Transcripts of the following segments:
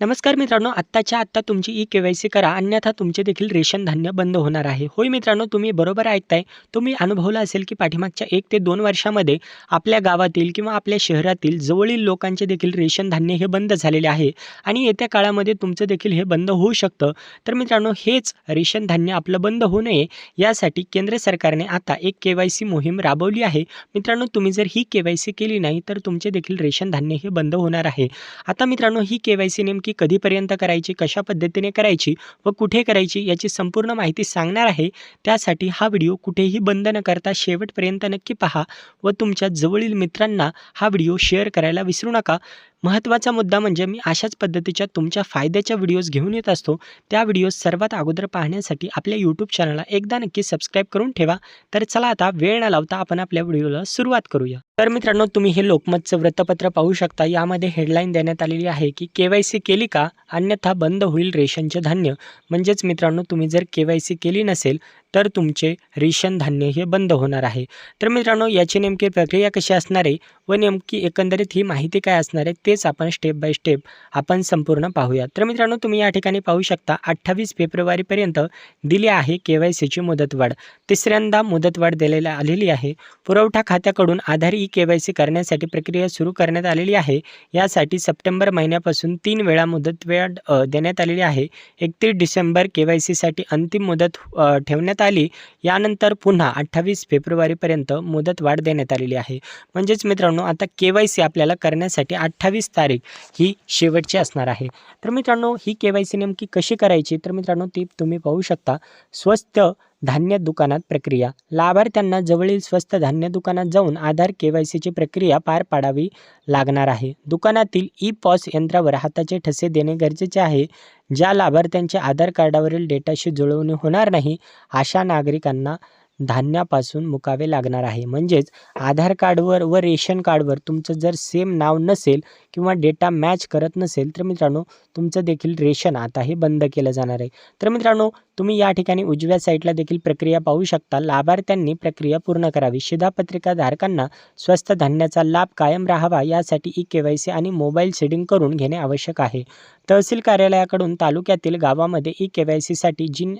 नमस्कार मित्रांनो आत्ताच्या आत्ता तुमची ई के वाय सी करा अन्यथा तुमचे देखील रेशन धान्य बंद होणार आहे. होय मित्रांनो तुम्ही बरोबर ऐकताय. तुम्ही अनुभवलं असेल की पाठीमागच्या एक ते दोन वर्षामध्ये आपल्या गावातील किंवा आपल्या शहरातील जवळील लोकांचे देखील रेशन धान्य हे बंद झालेले आहे आणि येत्या काळामध्ये तुमचं देखील हे बंद होऊ शकतं. तर मित्रांनो हेच रेशन धान्य आपलं बंद होऊ नये यासाठी केंद्र सरकारने आता एक के वाय सी मोहीम राबवली आहे. मित्रांनो तुम्ही जर ही के वाय सी केली नाही तर तुमचे देखील रेशन धान्य हे बंद होणार आहे. आता मित्रांनो ही के वाय सी नेमकी कधीपर्यंत करायची कशा पद्धतीने करायची व कुठे करायची याची संपूर्ण माहिती सांगणार आहे. त्यासाठी हा व्हिडिओ कुठेही बंद न करता शेवटपर्यंत नक्की पहा व तुमच्या जवळील मित्रांना हा व्हिडिओ शेअर करायला विसरू नका. महत्त्वाचा मुद्दा म्हणजे मी अशाच पद्धतीच्या तुमच्या फायद्याच्या व्हिडिओज घेऊन येत असतो. त्या व्हिडिओज सर्वात अगोदर पाहण्यासाठी आपल्या यूट्यूब चॅनलला एकदा नक्की सबस्क्राईब करून ठेवा. तर चला आता वेळ न लावता आपण आपल्या व्हिडिओला सुरुवात करूया. तर मित्रांनो तुम्ही हे लोकमतचं वृत्तपत्र पाहू शकता. यामध्ये हेडलाईन देण्यात आलेली आहे की के वाय सी केली का? अन्यथा बंद होईल रेशनचे धान्य. म्हणजेच मित्रांनो तुम्ही जर के वाय सी केली नसेल तर तुमचे रेशन धान्य हे बंद होणार आहे. तर मित्रांनो याची नेमकी प्रक्रिया कशी असणार आहे व नेमकी एकंदरीत ही माहिती काय असणार आहे तेच आपण स्टेप बाय स्टेप आपण संपूर्ण पाहूया. तर मित्रांनो तुम्ही या ठिकाणी पाहू शकता अठ्ठावीस फेब्रुवारीपर्यंत दिली आहे के वाय सीची मुदतवाढ. तिसऱ्यांदा मुदतवाढ दिलेल्या आलेली आहे. पुरवठा खात्याकडून Aadhaar E K Y C करण्यासाठी प्रक्रिया सुरू करण्यात आलेली आहे. यासाठी सप्टेंबर महिन्यापासून तीन वेळा मुदतवाढ देण्यात आलेली आहे. एकतीस डिसेंबर के वाय सीसाठी अंतिम मुदत ठेवण्यात देण्यात आली. यानंतर पुन्हा अठ्ठावीस फेब्रुवारीपर्यंत मुदतवाढ देण्यात आलेली आहे. म्हणजेच मित्रांनो आता के वाय सी आपल्याला करण्यासाठी अठ्ठावीस तारीख ही शेवटची असणार आहे. तर मित्रांनो ही के वाय सी नेमकी कशी करायची? तर मित्रांनो ती तुम्ही पाहू शकता. स्वस्त धान्य दुकानात प्रक्रिया. लाभार्थ्यांना जवळील स्वस्त धान्य दुकानात जाऊन आधार के वाय सीची प्रक्रिया पार पाडावी लागणार आहे. दुकानातील ई पॉस यंत्रावर हाताचे ठसे देणे गरजेचे आहे. ज्या लाभार्थ्यांचे आधार कार्डावरील डेटाशी जुळवणी होणार नाही अशा नागरिकांना धान्यापासून मुकावे लागणार आहे. म्हणजेच आधार कार्डवर व रेशन कार्डवर तुमचं जर सेम नाव नसेल किंवा डेटा मॅच करत नसेल तर मित्रांनो तुमचं देखील रेशन आता हे बंद केलं जाणार आहे. तर मित्रांनो तुम्ही या ठिकाणी उजव्या साईडला देखील प्रक्रिया पाहू शकता. लाभार्थ्यांनी प्रक्रिया पूर्ण करावी. शिधापत्रिका धारकांना स्वस्त धान्याचा लाभ कायम राहावा यासाठी ई के वाय सी आणि मोबाईल सेडिंग करून घेणे आवश्यक आहे. तहसील कार्यालयाकडून तालुक्यातील गावामध्ये ई के वाय सीसाठी जिन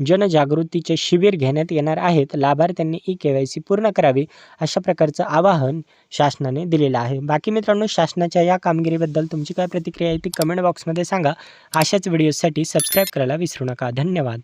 जनजागृतीचे शिबिर घेण्यात येणार आहेत. लाभार्थ्यांनी ई के वाय सी पूर्ण करावी अशा प्रकारचं आवाहन शासनाने दिलेलं आहे. बाकी मित्रांनो शासनाच्या या कामगिरीबद्दल तुमची काय प्रतिक्रिया आहे ती कमेंट बॉक्समध्ये सांगा. अशाच व्हिडिओसाठी सबस्क्राईब करायला विसरू नका. धन्यवाद.